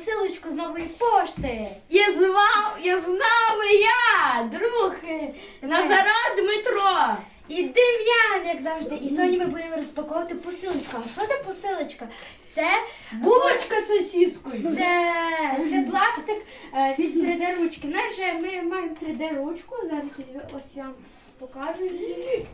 посилочку з нової пошти. І звав, і з нами я, друг е, Назара Дмитро. І Дем'ян, як завжди. І сьогодні ми будемо розпаковувати посилочку. А що за посилочка? Це Булочка з сосіскою. Це, це пластик е, від 3D ручки. Знаєш, же ми маємо 3D ручку. Зараз ось- ось я вам покажу її.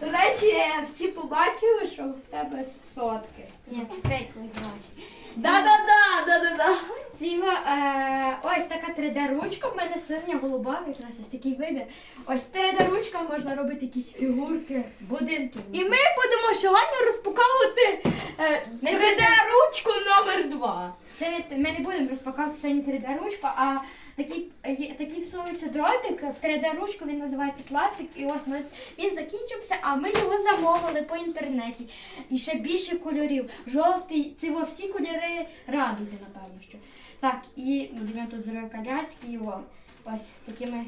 До речі, всі побачили, що в тебе сотки. Ні, це фейковий гроші. Да-да-да, да-да-да. Це е, ось така 3D ручка. В мене синя голуба, якраз ось такий вибір. Ось 3D ручка можна робити якісь фігурки, будинки. І ми будемо сьогодні розпаковувати е, 3D-ручку номер 2. Це ми не будемо розпаковувати сьогодні 3D ручку, а такий, такий всовується дротик в 3D ручку, він називається пластик. І ось у нас він закінчився, а ми його замовили по інтернеті. І ще більше кольорів. Жовтий, це во всі кольори радуги, напевно. що. Так, і ну, він тут зробив каляцький, і о, ось такими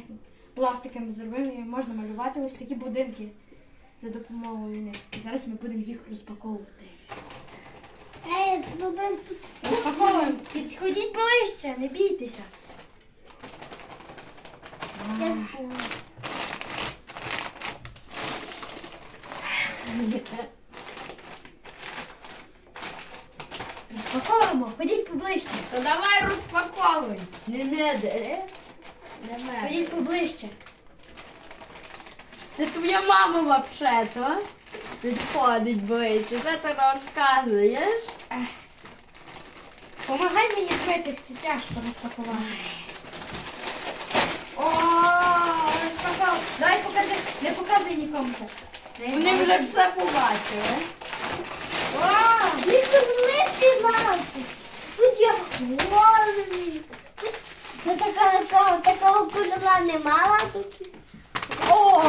пластиками зробив, і можна малювати ось такі будинки за допомогою них. І зараз ми будемо їх розпаковувати. Ей, зробив тут. Розпаковуємо. Підходіть ближче, не бійтеся. Я забула. Розпаковуємо, ходіть поближче. То давай розпаковуй. Не меде. Не меде. Ходіть поближче. Це твоя мама вообще-то. Підходить ближче. Це ти розказуєш? Помагай мені зробити, це тяжко розпакувати. О, Давай покажи, не показуй нікому. Вони вже все побачили. Вау! Він зробив лапи. Тут є голові. Це така, така, такого кольора не мала тут. О,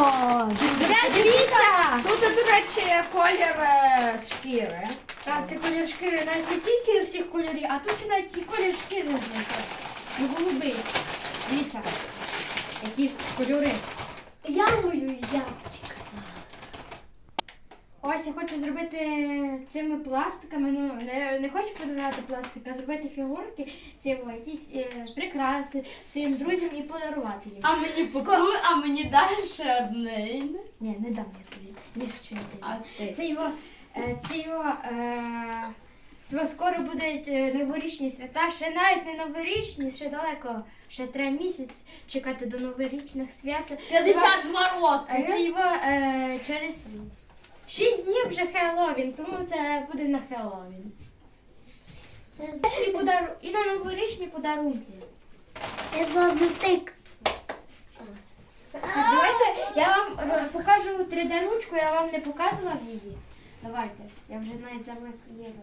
Дивіться! Тут, до речі, колір е, шкіри. Так, це колір шкіри, навіть не тільки всіх кольорів, а тут ще навіть і колір шкіри знайшов. Голубий. Дивіться, які кольори. Я мою яблучка. Ось я хочу зробити цими пластиками, ну не, не хочу подарувати пластик, а зробити фігурки, ці якісь е, прикраси своїм друзям і подарувати їм. А мені поку, а мені ще одне. Ні, не дам я тобі. Не хочу я А тобі. ти? Це його, е, це його, е, скоро будуть е, новорічні свята, ще навіть не новорічні, ще далеко, ще треба місяць чекати до новорічних свят. Це 52 Е, Це роки. його е, через 6 днів вже Хеллоуін, тому це буде на Хеллоуін. І, подару... і на новорічні подарунки. Я зроблю тик. Давайте я вам покажу 3D ручку, я вам не показував її. Давайте, я вже навіть завик її.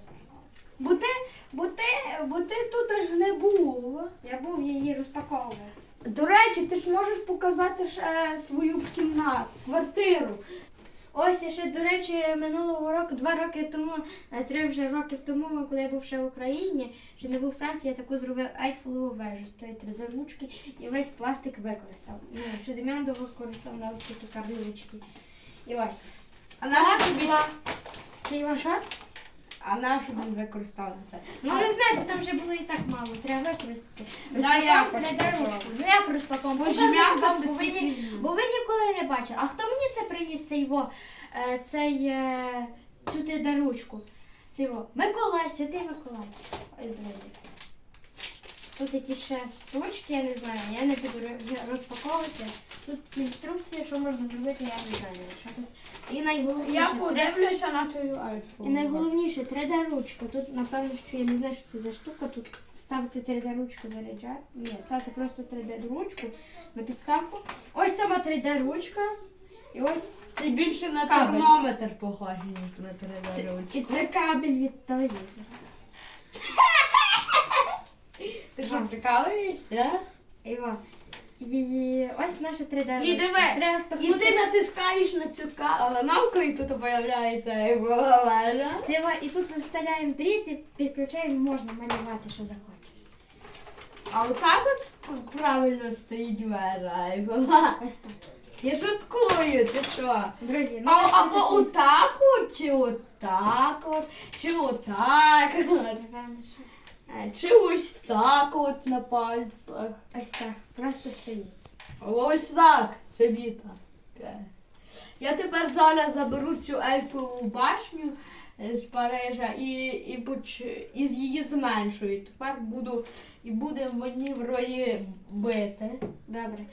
Бо ти, бо ти, бо ти тут аж не був. Я був її розпаковував. До речі, ти ж можеш показати ще свою кімнату, квартиру. Ось я ще, до речі, минулого року, два роки тому, е, три вже років тому, коли я був ще в Україні, ще не був у Франції, я таку зробив Ейфелеву вежу з тої 3D і весь пластик використав. Ну, ще Дем'ян довго використав на ось такі карлючки. І ось. А наша була. Це його що? А наша він використав це. Ну не знаю, бо там вже було і так мало, треба використати. Да, я Розпаковуємо 3D розпаковую. ручку. Ну як розпаковуємо? Бо ви, ні- бо ви ніколи не бачили. А хто мені це приніс цей його, е, цей, е, цю 3D ручку? Цей його. Миколай, святий Миколай. Ось друзі. Тут якісь ще штучки, я не знаю, я не буду ро- розпаковувати. Тут інструкція, що можна зробити, я не знаю. Що тут. І найголовніше. Я подивлюся на твою айфон. і найголовніше 3D ручка. Тут напевно, що я не знаю, що це за штука. Тут ставити 3D ручку заряджати. Ні, ставити просто 3D ручку на підставку. Ось сама 3D ручка. І ось Ти більше на Кабель. термометр похожий, ніж на 3D ручку. і це кабель від телевізора. Ти що, прикалуєшся? І, о, і ось наша 3D І диви, Треба І впихнути. ти натискаєш на цю кнопку, і тут з'являється айфон. Це, о, і тут ми вставляємо дріт і підключаємо, можна малювати, що захочеш. А отак от правильно стоїть двері айфон. Ось так. Я шуткую, ти що? Друзі, ну, А, або отак от, чи отак от, чи отак от. Напевно, що. Е, Чи ось так от на пальцях. Ось так, просто стоїть. Ось так, це віта. Е. Я тепер зараз заберу цю ельфову башню е, з Парижа і, і, поч... і її зменшую. Тепер буду і буде мені в ролі бити. Добре.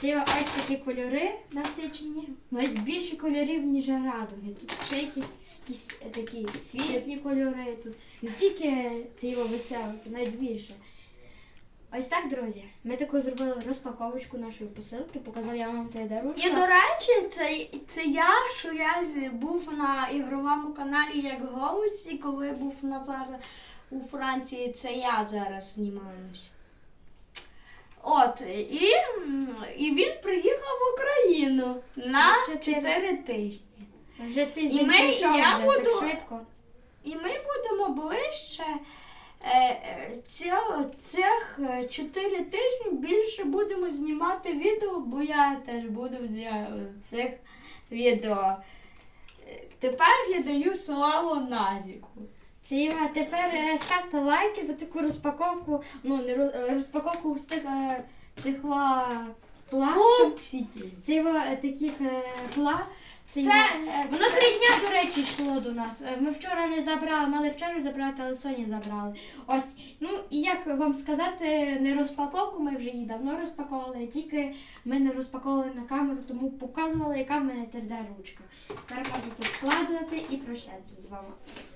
Ці ось такі кольори насичені. Навіть більше кольорів, ніж радуги. Тут ще якісь, якісь е, такі світлі кольори. Тут не тільки ці його веселки, навіть більше. Ось так, друзі. Ми таку зробили розпаковочку нашої посилки, показав я вам той дарунок. І до речі, це, це я, що я був на ігровому каналі як гость, і коли був Назар у Франції, це я зараз знімаюсь. От, і, і він приїхав в Україну на Чотири. 4 тижні. Вже тиждень І ми- пройшов я вже буду- так швидко. І ми будемо ближче е, е, цього- цих 4 тижні більше будемо знімати відео, бо я теж буду для цих відео. Е, Тепер я даю слово Назіку. Ціва, тепер е, ставте лайки за таку розпаковку. Ну, не роз- е, розпаковку з тих е, цих ва, пластик. Пупсики. Е, таких е, пла. Це, Це, е, воно три дня, до речі, йшло до нас. Е, Ми вчора не забрали, мали вчора забрати, але Соні забрали. Ось, ну і як вам сказати, не розпаковку ми вже її давно розпаковували, тільки ми не розпаковували на камеру, тому показували, яка в мене 3D ручка. Тепер можете складувати і прощатися з вами.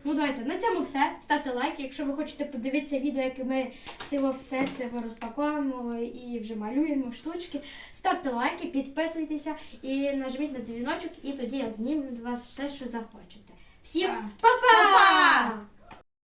Ну давайте, на цьому все. Ставте лайки, якщо ви хочете подивитися відео, як ми цього все цього розпаковуємо і вже малюємо штучки. Ставте лайки, підписуйтеся і нажміть на дзвіночок, і тоді я зніму для вас все, що захочете. Всім! Па-па!